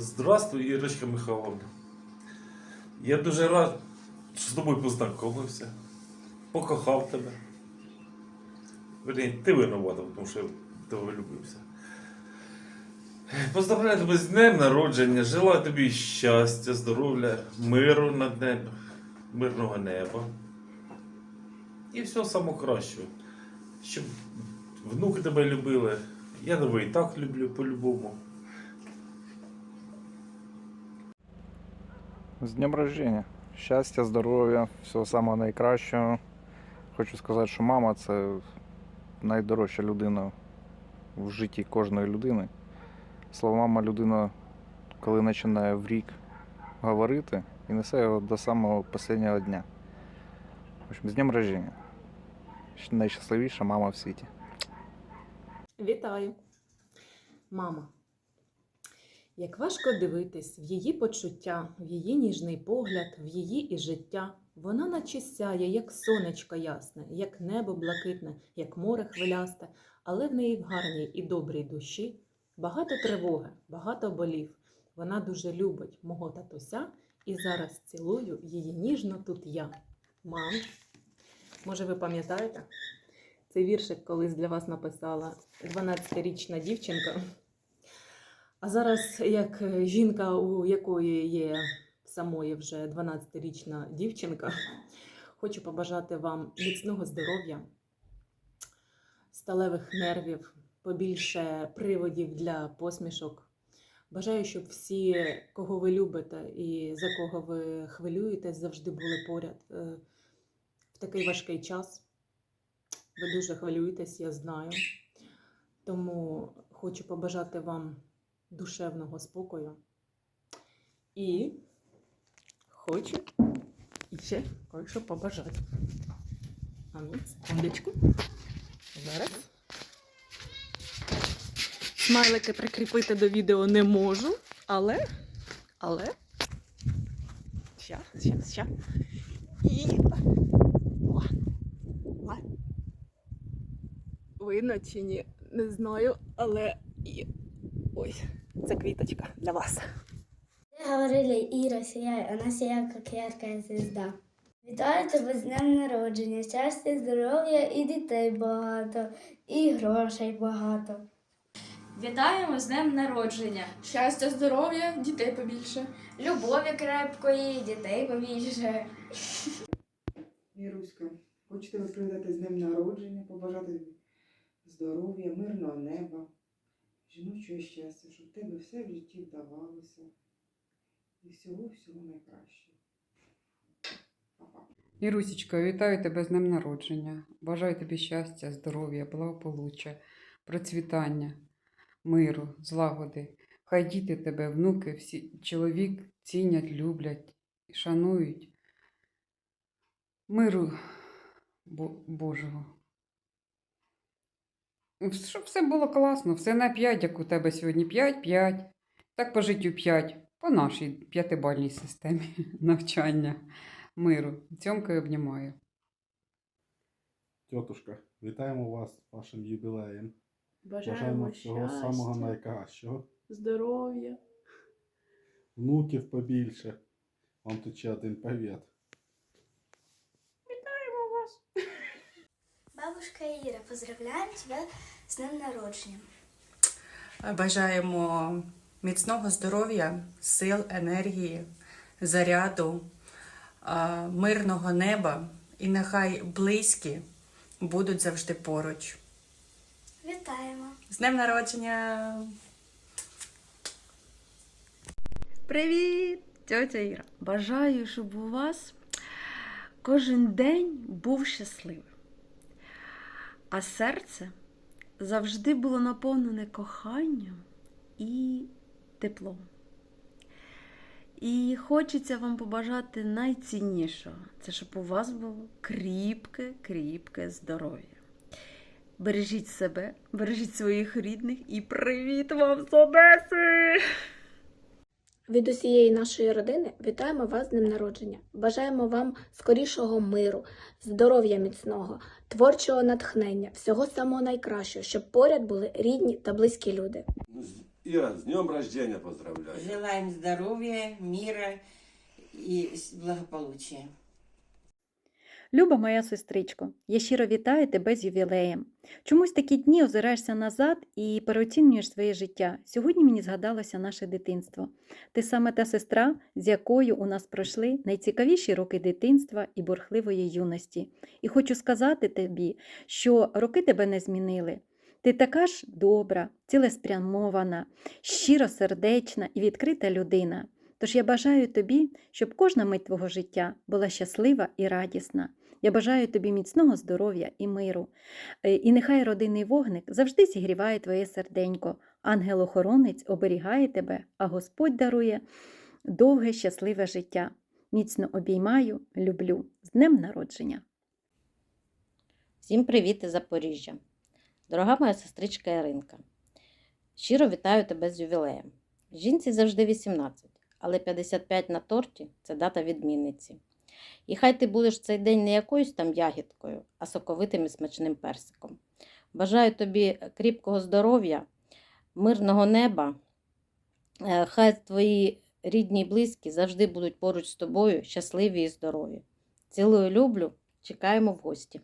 Здравствуй, Ірочка Михайловна. Я дуже рад, що з тобою познайомився. Покохав тебе. Верні, ти винувата, тому що я в тебе влюбився. Поздравляю тебе з днем народження, желаю тобі щастя, здоров'я, миру над небом, мирного неба. І всього самого кращого. Щоб внуки тебе любили. Я тебе і так люблю по-любому. З днем рождения. Щастя, здоров'я, всього самого найкращого. Хочу сказати, що мама це найдорожча людина в житті кожної людини. Слово мама людина, коли починає в рік говорити і несе його до самого останнього дня. В общем, з днем рождения. Найщасливіша мама в світі. Вітаю, мама. Як важко дивитись в її почуття, в її ніжний погляд, в її і життя. Вона наче сяє, як сонечко ясне, як небо блакитне, як море хвилясте, але в неї в гарній і добрій душі багато тривоги, багато болів. Вона дуже любить мого татуся, і зараз цілую її ніжно тут я. Мам, може, ви пам'ятаєте? Цей віршик колись для вас написала 12-річна дівчинка. А зараз, як е, жінка, у якої є самої вже 12-річна дівчинка, хочу побажати вам міцного здоров'я, сталевих нервів, побільше приводів для посмішок. Бажаю, щоб всі, кого ви любите і за кого ви хвилюєтесь, завжди були поряд е, в такий важкий час. Ви дуже хвилюєтесь, я знаю. Тому хочу побажати вам душевного спокою. І хочу ще кое-що побажати. А ну, секундочку. Зараз. Смайлики прикріпити до відео не можу, але. Але. Щас, щас, щас. І. Видно чи ні? Не знаю, але і... ой, це квіточка для вас. Говорили, Іра сіяє, вона сіяє, як ярка звізда. Вітаю тебе з днем народження, щастя, здоров'я і дітей багато, і грошей багато. Вітаємо з днем народження! Щастя, здоров'я, дітей побільше. Любові крепкої, дітей побільше. Віруська, хочу тебе привітати з днем народження, побажати здоров'я, мирного неба, жіночого щастя, щоб тебе все в житті вдавалося. І всього-всього найкращого. Па-па. Ірусічка, вітаю тебе з днем народження. Бажаю тобі щастя, здоров'я, благополуччя, процвітання, миру, злагоди. Хай діти тебе, внуки, всі чоловік цінять, люблять, шанують. Миру Божого. Щоб все було класно, все на 5, як у тебе сьогодні 5, 5. Так по життю 5, по нашій п'ятибальній системі навчання миру. Цьомкою обнімаю. Тьотушка, вітаємо вас з вашим юбілеєм. Бажаємо Бажаємо всього самого найкращого. здоров'я. Внуків побільше. Вам тут ще один привіт. Бабушка Іра, поздравляємо тебе з днем народження. Бажаємо міцного здоров'я, сил, енергії, заряду, мирного неба і нехай близькі будуть завжди поруч. Вітаємо! З днем народження! Привіт, тьотя Іра. Бажаю, щоб у вас кожен день був щасливим, а серце завжди було наповнене коханням і теплом. І хочеться вам побажати найціннішого це щоб у вас було кріпке, кріпке здоров'я. Бережіть себе, бережіть своїх рідних і привіт вам з Одеси! Від усієї нашої родини вітаємо вас з днем народження. Бажаємо вам скорішого миру, здоров'я міцного, творчого натхнення, всього самого найкращого, щоб поряд були рідні та близькі люди. З днем рождения поздравляю. Желаем здоров'я, міра і благополуччя. Люба моя сестричко, я щиро вітаю тебе з ювілеєм. Чомусь такі дні озираєшся назад і переоцінюєш своє життя. Сьогодні мені згадалося наше дитинство. Ти саме та сестра, з якою у нас пройшли найцікавіші роки дитинства і бурхливої юності. І хочу сказати тобі, що роки тебе не змінили. Ти така ж добра, цілеспрямована, щиросердечна і відкрита людина. Тож я бажаю тобі, щоб кожна мить твого життя була щаслива і радісна. Я бажаю тобі міцного здоров'я і миру. Е, І нехай родинний вогник завжди зігріває твоє серденько. Ангел-охоронець оберігає тебе, а Господь дарує довге щасливе життя. Міцно обіймаю, люблю. З днем народження! Всім привіт із Запоріжжя. Дорога моя сестричка Яринка. Щиро вітаю тебе з ювілеєм. Жінці завжди 18, але 55 на торті це дата відмінниці. І хай ти будеш цей день не якоюсь там ягідкою, а соковитим і смачним персиком. Бажаю тобі кріпкого здоров'я, мирного неба. Е, Хай твої рідні і близькі завжди будуть поруч з тобою, щасливі і здорові. Цілую, люблю, чекаємо в гості.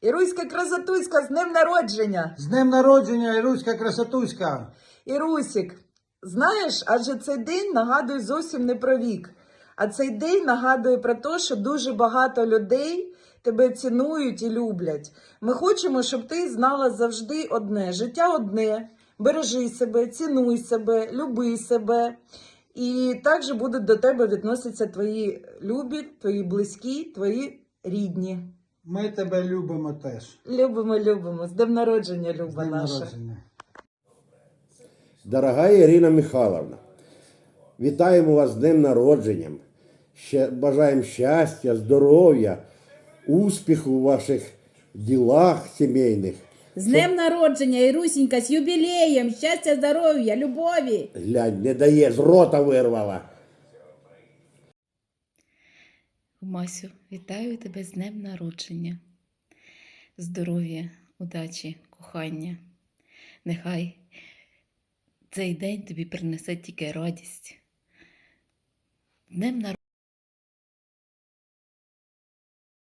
Іруська красотуська з днем народження. З днем народження, Іруська красотуська! Ірусік, знаєш, адже цей день нагадує зовсім не про вік, а цей день нагадує про те, що дуже багато людей тебе цінують і люблять. Ми хочемо, щоб ти знала завжди одне: життя одне. Бережи себе, цінуй себе, люби себе. І також будуть до тебе відноситися твої любі, твої близькі, твої рідні. Ми тебе любимо теж. Любимо, любимо. З днем народження, З люба днем наша. народження. Дорога Ірина Михайловна, вітаємо вас з днем народженням. Ще бажаємо щастя, здоров'я, успіху у ваших ділах сімейних. З днем народження, Ірусінька, з юбілеєм, щастя, здоров'я, любові. Глянь, не дає, з рота вирвала. Масю, вітаю тебе з днем народження. Здоров'я, удачі, кохання. Нехай цей день тобі принесе тільки радість. Днем народження.